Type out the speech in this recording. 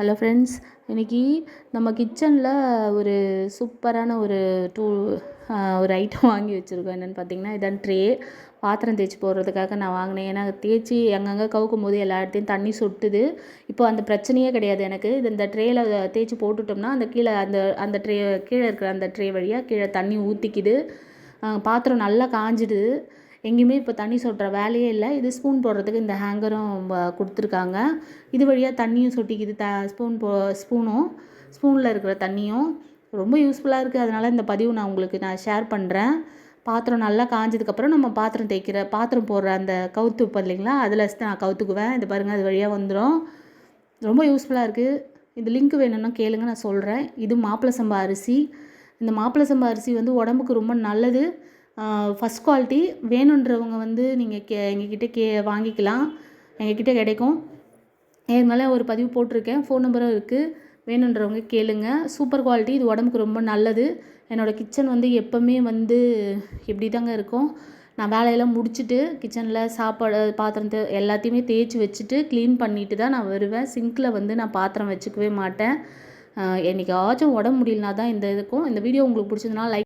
Hello friends இன்றைக்கி நம்ம கிச்சனில் ஒரு சூப்பரான ஒரு டூ ஒரு ஐட்டம் வாங்கி வச்சுருக்கோம். என்னென்னு பார்த்தீங்கன்னா இதான் ட்ரே பாத்திரம் தேய்ச்சி போடுறதுக்காக நான் வாங்கினேன். ஏன்னா தேய்ச்சி அங்கங்கே கவுக்கும் போது எல்லா இடத்தையும் தண்ணி சொட்டுது. இப்போ அந்த பிரச்சனையே கிடையாது எனக்கு. இது இந்த ட்ரேயில் தேய்ச்சி போட்டுட்டோம்னா அந்த கீழே அந்த அந்த ட்ரே கீழே இருக்கிற அந்த ட்ரே வழியாக கீழே தண்ணி ஊற்றிக்கிது பாத்திரம் நல்லா காஞ்சிடுது. எங்கேயுமே இப்போ தண்ணி சொட்டுற வேலையே இல்லை. இது ஸ்பூன் போடுறதுக்கு இந்த ஹேங்கரும் கொடுத்துருக்காங்க. இது வழியாக தண்ணியும் சொட்டிக்குது. த ஸ்பூன் போ ஸ்பூனும் ஸ்பூனில் இருக்கிற தண்ணியும் ரொம்ப யூஸ்ஃபுல்லாக இருக்குது அதனால் இந்த பதிவு நான் உங்களுக்கு நான் ஷேர் பண்ணுறேன் பாத்திரம் நல்லா காஞ்சதுக்கப்புறம் நம்ம பாத்திரம் தேய்க்கிற பாத்திரம் போடுற அந்த கவுத்து வைப்போம் இல்லைங்களா? அதில் நான் கவுத்துக்குவேன். இது பாருங்கள் அது வழியாக வந்துடும் ரொம்ப யூஸ்ஃபுல்லாக இருக்குது இந்த லிங்க் வேணும்னா கேளுங்க நான் சொல்கிறேன் இது மாப்பிள சம்பா அரிசி. இந்த மாப்பிள சம்பா அரிசி வந்து உடம்புக்கு ரொம்ப நல்லது. ஃபஸ்ட் குவாலிட்டி வேணுன்றவங்க வந்து நீங்கள் கே எங்ககிட்ட கே வாங்கிக்கலாம். எங்ககிட்ட கிடைக்கும். ஏற்கனவே ஒரு பதிவு போட்டிருக்கேன். ஃபோன் நம்பரும் இருக்குது வேணுன்றவங்க கேளுங்க. சூப்பர் குவாலிட்டி இது உடம்புக்கு ரொம்ப நல்லது. என்னோடய கிச்சன் வந்து எப்போவுமே வந்து இப்படி தாங்க இருக்கும். நான் வேலையெல்லாம் முடிச்சுட்டு கிச்சனில் சாப்பாடு பாத்திரத்தை எல்லாத்தையுமே தேய்ச்சி வச்சுட்டு க்ளீன் பண்ணிட்டு தான் நான் வருவேன். சிங்க்கில் வந்து நான் பாத்திரம் வச்சுக்கவே மாட்டேன். என்றைக்காச்சும் உடம்பு முடியலனா தான் இந்த இதுக்கும். இந்த வீடியோ உங்களுக்கு பிடிச்சதுனா லைக்